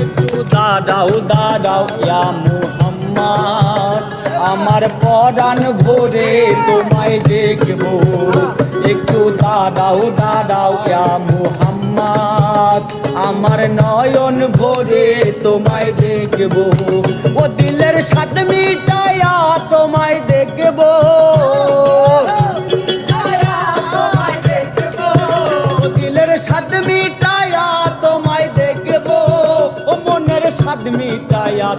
একটু দাঁড়াও দাঁড়াও ইয়া মুহাম্মদ আমার পরাণ ভরে তোমায় দেখবো একটু দাঁড়াও দাঁড়াও ইয়া মুহাম্মদ আমার নয়ন ভোরে তোমায় দেখব। ও দিলের সাত মিটায়া তোমায় দেখব। দিলের তোমায় দেখ ও মনের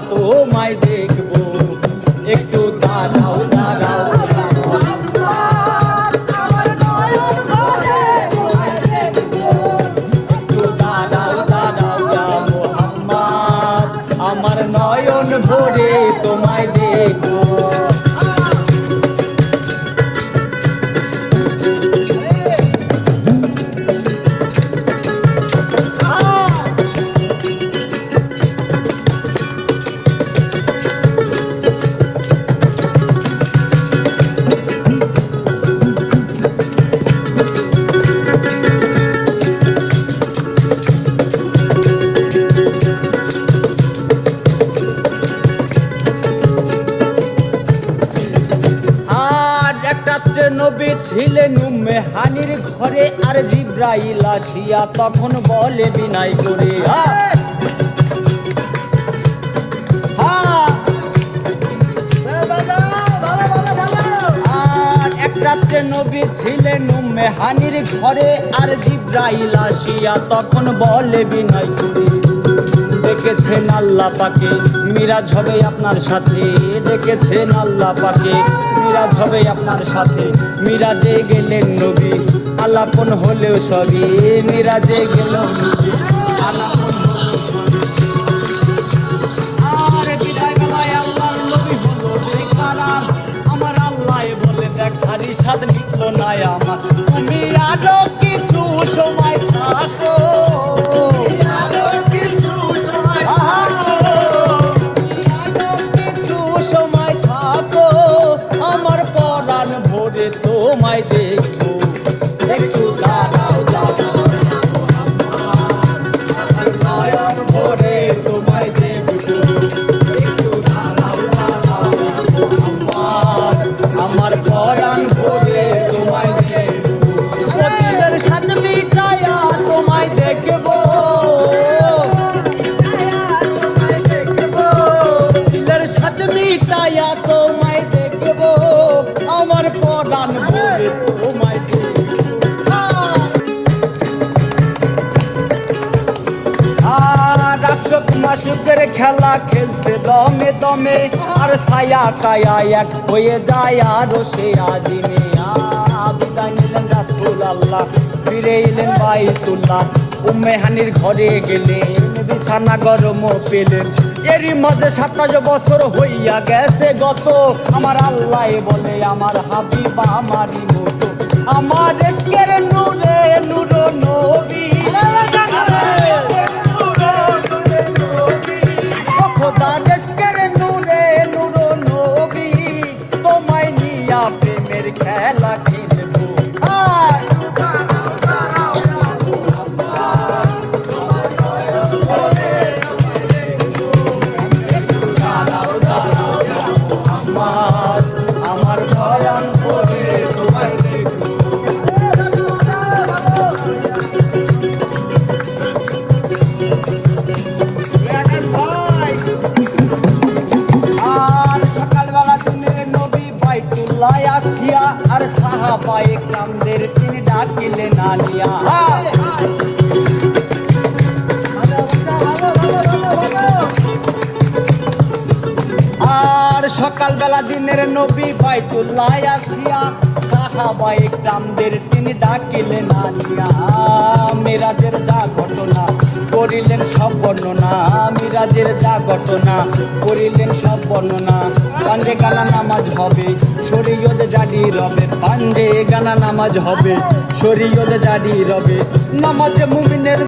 তোমায় নবী ছিলেন উম্মে হানির ঘরে আর জিব্রাইল আসিয়া তখন বলে বিনাই করে রাত্রে নবী ছিলেন উম্মে হানির ঘরে আর জিব্রাইল আসিয়া তখন বলে বিনয় করে দেখেছেন আল্লাহ পাকে। মিরাজ হবে আপনার সাথে। দেখেছেন আল্লাহ পাকে। মিরাজ হবে আপনার সাথে। মিরাজে গেলেন নবী। আলাপন হলেও সবই মিরাজে গেল আলাপন দেখার না আমার তুমি কিছু সময় থাকো। মাসুকের খেলা খেলতে দমে দমে, আর ছায়া কায়া এক হয়ে যায় আরও সে আজিমে বিদায় নিলেন রাসুল আল্লাহ ফিরে এলেন বাইতুল্লাহ। উম্মে হানির ঘরে গেলেন, বিছানা গরম পেলেন। এরই মাঝে সাতাশ বছর হইয়া গেছে গত। আমার আল্লাহ বলে, আমার আমারই মতো। আমার নূরে নূর নবী বাইতুল্লাহ আসিয়া, আর সাহাবাই কামদের তিনি ডাকিলেন আনিয়া আর সকালবেলা দিনের নবী বাইতুল্লাহ আসিয়া সাহাবাই কামদের তিনি ডাকিলেন আনিয়া মেরাজের যা ঘটনা করিলেন সব বর্ণনা মিরাজের যা ঘটনা করিলেন সব বর্ণনা। পাঞ্জে গানা নামাজ হবে শরীয়দ জাডি রবে। পাঞ্জে গানা নামাজ হবে শরীয়দ জাডি রবে। নামাজ মুমিনের